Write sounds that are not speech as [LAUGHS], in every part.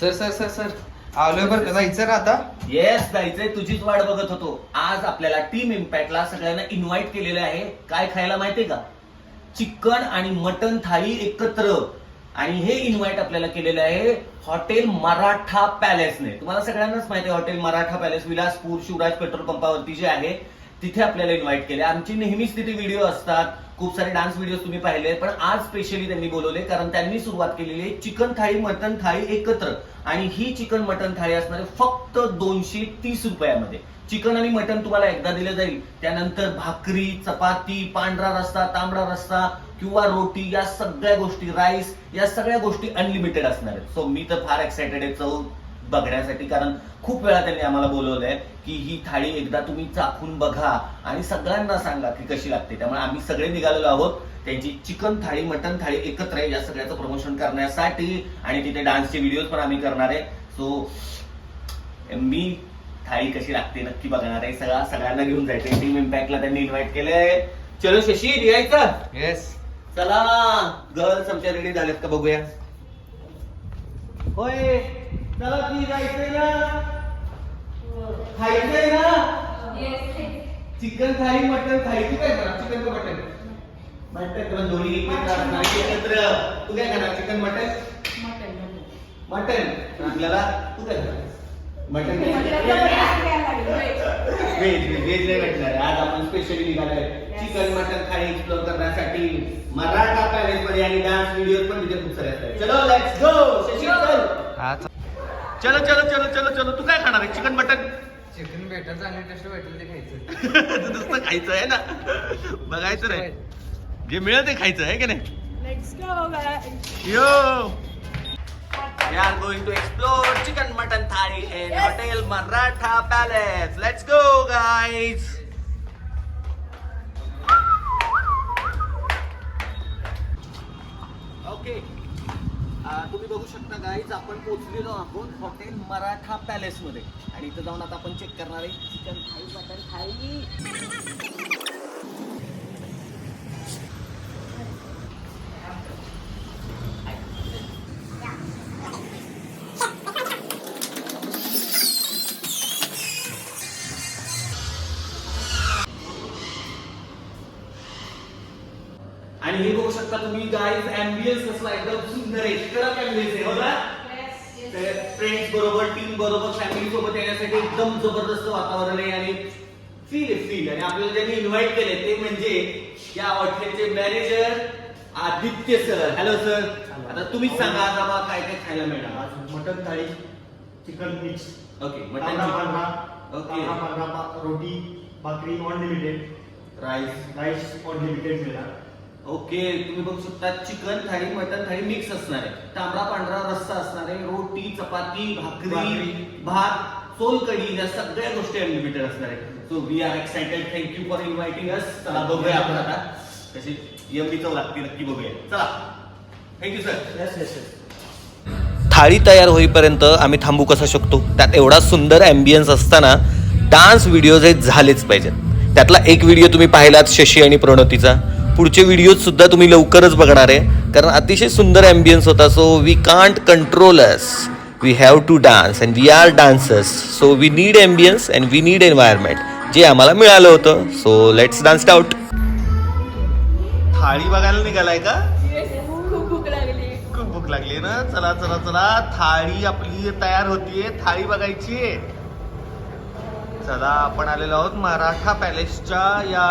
Sir sir sir sir. आलोय बरं का? जायचं ना आता? येस जायचंय. तुझीच वाट बघत होतो. आज आपल्याला टीम इम्पॅक्टला सगळ्यांना इन्व्हाइट केलेलं आहे. काय खायला माहितीये का? चिकन आणि मटन थाळी एकत्र. आणि हे इन्व्हाइट आपल्याला केलेलं आहे हॉटेल मराठा पॅलेसने. तुम्हाला सगळ्यांनाच माहिती आहे hotel Maratha palace Vilaspur Shivraj petrol पंपावरती जे आहे तिथे आपल्याला इन्व्हाइट केले. आमची नेहमीच तिथे व्हिडिओ असतात. खूप सारे डान्स व्हिडिओ तुम्ही पाहिले. पण आज स्पेशली त्यांनी बोलवले कारण त्यांनी सुरुवात केलेली आहे चिकन थाळी मटन थाळी एकत्र. आणि ही चिकन मटन थाळी असणार फक्त दोनशे तीस रुपयामध्ये. चिकन आणि मटन तुम्हाला एकदा दिलं जाईल. त्यानंतर भाकरी चपाती पांढरा रस्ता तांबडा रस्ता किंवा रोटी या सगळ्या गोष्टी राईस या सगळ्या गोष्टी अनलिमिटेड असणार आहेत. सो मी तर फार एक्सायटेड आहे. चव बघण्यासाठी. कारण खूप वेळा त्यांनी आम्हाला बोलवलंय की ही थाळी एकदा तुम्ही चाखून बघा आणि सगळ्यांना सांगा की कशी लागते. त्यामुळे आम्ही सगळे निघालेलो आहोत. त्यांची चिकन थाळी मटन थाळी एकत्र आहे. या सगळ्याचं प्रमोशन करण्यासाठी आणि तिथे डान्सचे व्हिडिओ पण आम्ही करणार आहे. सो मी थाळी कशी लागते नक्की बघणार आहे. सगळा सगळ्यांना घेऊन जायचंय. टीम इम्पॅक्टला त्यांनी इन्व्हाइट केलंय. चलो शशी यायचं येस चला. गर्ल्स आमच्या रेडी झालेत का बघूया? होय. चला ती जायचंय ना? खायचंय ना? चिकन थाळी मटन थाळी. तू काय करणार? चिकन का मटन? मटन तुला दोन्ही एकत्र. तू काय करणार? Chicken mutton? मटन. आपल्याला तू काय करणार? मटन व्हेज व्हेज नाही भेटणार. आज आपण स्पेशली निघालोय. चिकन मटन थाळी एक्सप्लोर करण्यासाठी मराठा पॅलेस मध्ये आणि डान्स व्हिडिओ पण तिथे खूप सारे असतात. चलो लेट्स गो शशी चल. हा चलो चलो चलो चलो चलो. तू काय खाणार आहे? Chicken mutton? चिकन भेटत आणि टेस्ट भेटलं ते खायचं. [LAUGHS] खायचं आहे ना? बघायचं रे. जे मिळत ते खायचं आहे की नाही? Yo. Are going to explore chicken mutton thali in hotel Maratha palace let's go guys शकता गाईज आपण पोहोचलेलो आहोत हॉटेल मराठा पॅलेस मध्ये. आणि इथं जाऊन आता आपण चेक करणार आहे. चिकन थाळी मटन थाळी. आणि हे बघू शकता तुम्ही गाईज अँबियन्स कसला एकदम सुंदर आहे. कडक अँबियन्स आहे हो ना फ्रेंड्स बरोबर टीम बरोबर फॅमिली सोबत येण्यासाठी एकदम जबरदस्त वातावरण आहे आणि फील आहे फील आणि आपल्याला ज्यांनी इन्व्हाइट केले ते म्हणजे या हॉटेलचे manager Aditya sir hello sir आता तुम्हीच सांगा आज आम्हाला काय काय खायला मिळणार. आज मटन थाळी chicken mix. Okay mutton okay रोटी भाकरी अनलिमिटेड राईस राईस अनलिमिटेड मिळणार. ओके तुम्ही बघू शकता चिकन थाळी मटन थाळी मिक्स असणार आहे. तांबडा पांढरा रस्सा असणार आहे रोटी चपाती भाकरी. भात सोलकढी या सगळ्या गोष्टी अनलिमिटेड असणार आहे. So we are excited thank you for inviting us चला बघूया आपण आता. कशी यम्मी चव लागते नक्की बघूया. चला. Thank you sir yes yes yes थाळी तयार होईपर्यंत आम्ही थांबू कसा शकतो? त्यात एवढा सुंदर अँबियन्स असताना डान्स व्हिडिओज हे झालेच पाहिजेत. त्यातला एक व्हिडिओ तुम्ही पाहिलात शशी आणि प्रणोतीचा. पुढचे व्हिडिओ सुद्धा तुम्ही लवकरच बघणार आहे. कारण अतिशय सुंदर अँबियन्स होता. So we can't control us we have to dance and we are dancers so we need ambience and we need environment जे आम्हाला मिळालं होतं. सो लेट्स डान्स आउट थाळी बघायला निघालाय का? खूप भूक लागली. खूप भूक लागली ना? चला चला चला. थाळी आपली तयार होतीये. थाळी बघायची चला आपण आलेलो आहोत मराठा पॅलेसच्या या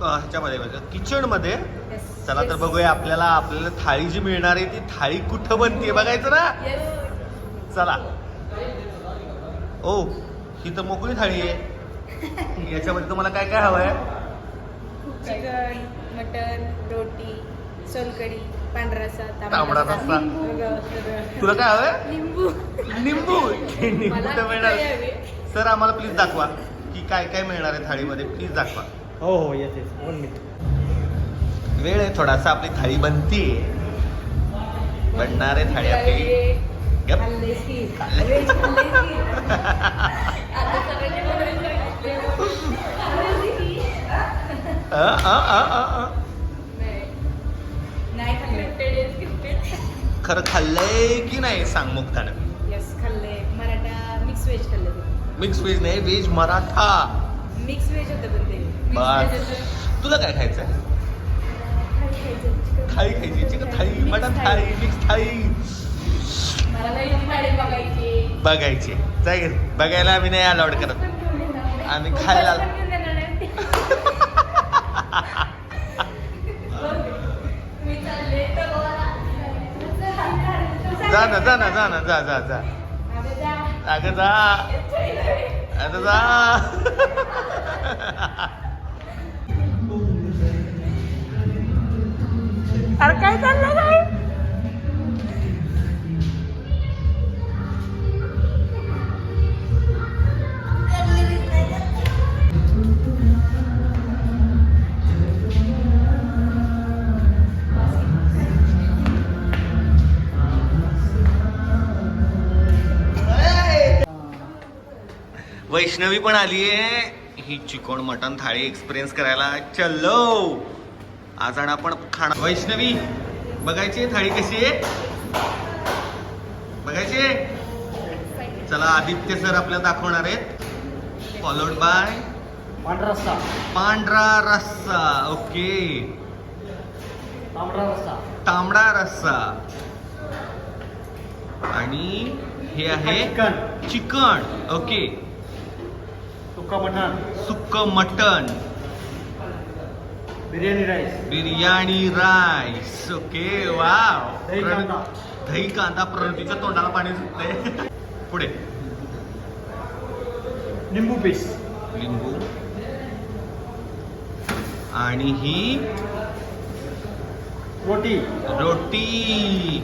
ह्याच्यामध्ये किचनमध्ये Yes. चला तर बघूया आपल्याला आपल्याला थाळी जी मिळणार आहे ती थाळी कुठं बनते बघायचं ना. चला. ओ ही तर मोकळी थाळी आहे. [LAUGHS] याच्यामध्ये तुम्हाला काय काय हवंय? चिकन मटन रोटी सोलकढी पांढरा रस्सा तांबडा रस्सा. लिंबू. तुला काय हवंय? लिंबू. निंबू मला तर मिळणार. हवे? सर आम्हाला प्लीज दाखवा की काय काय मिळणार आहे थाळीमध्ये. प्लीज दाखवा. हो हो येस येस वन मिनिट वेळ आहे थोडासा आपली थाळी बनती बनणार आहे थाळी आपली. खरं खाल्लंय की नाही सांग मुक्तानं. व्हेज खाल्लं ते. मिक्स व्हेज नाही व्हेज मराठा. मिक्स व्हेज होतं पण ते. बस. तुला काय खायचं खायचं थाळी खायची चिकन थाळी मटन थाळी मिक्स थाळी. बघायची. घरी. बघायला आम्ही नाही अलाउड करत. आम्ही खायला [LAUGHS] जा ना जा ना जा ना जा जा जा. अगं जा. आता जा. [LAUGHS] अरे काय चाललं नाही वैष्णवी पण आली आहे ही चिकन मटन थाळी एक्सपिरियन्स करायला. चलो! आज आणि आपण खाणार वैष्णवी बघायची थाळी कशी आहे? बघायची चला आदित्य सर आपल्याला दाखवणार आहेत. फॉलोड बाय पांढरा रस्सा. पांढरा रस्सा ओके. तांबडा रस्सा. तांबडा रस्सा. आणि हे आहे चिकन. Chicken okay. सुक्का mutton. सुक्क mutton biryani rice. Biryani rice. Okay wow. दही कांदा. दही कांदा प्रणतीच्या तोंडाला पाणी सुटतंय. पुढे. लिंबू पीस. लिंबू. आणि ही? रोटी. रोटी.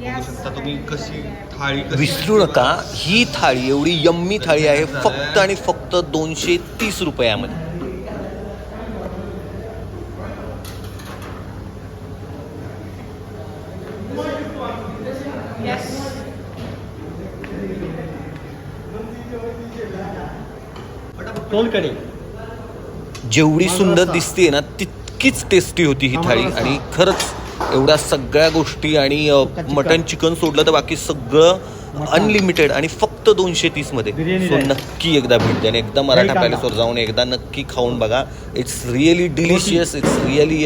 बघू शकता तुम्ही कशी थाळी विसरू नका ही थाळी एवढी यम्मी थाळी आहे [LAUGHS] फक्त आणि फक्त दोनशे तीस रुपयामध्ये. सोलकढी जेवढी सुंदर दिसते ना तितकीच टेस्टी होती ही थाळी. आणि खरंच एवढ्या सगळ्या गोष्टी आणि मटन चिकन सोडलं तर बाकी सगळं अनलिमिटेड आणि फक्त दोनशे तीसमध्ये. सो. नक्की एकदा भेट द्या आणि एकदा मराठा. पॅलेसवर जाऊन एकदा नक्की खाऊन बघा. It's really delicious it's really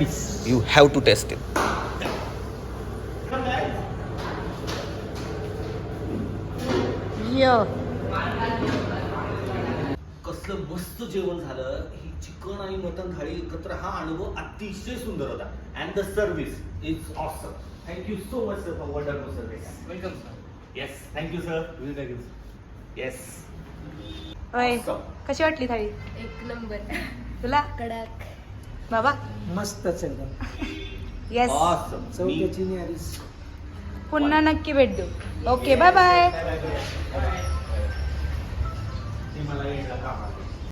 piece. You have to taste it कसलं मस्त जेवण झालं. ही चिकन आणि मटन थाळी एकत्र. हा अनुभव अतिशय सुंदर होता. And the service is awesome thank you so much sir for wonderful service welcome sir yes thank you sir yes होय. Awesome. कशी वाटली थाळी? एक नंबर. तुला? कडक. बाबा? मस्तच एकदम. येस ऑसम न्यारीस पुन्हा नक्की भेट देऊ. ओके बाय बाय मला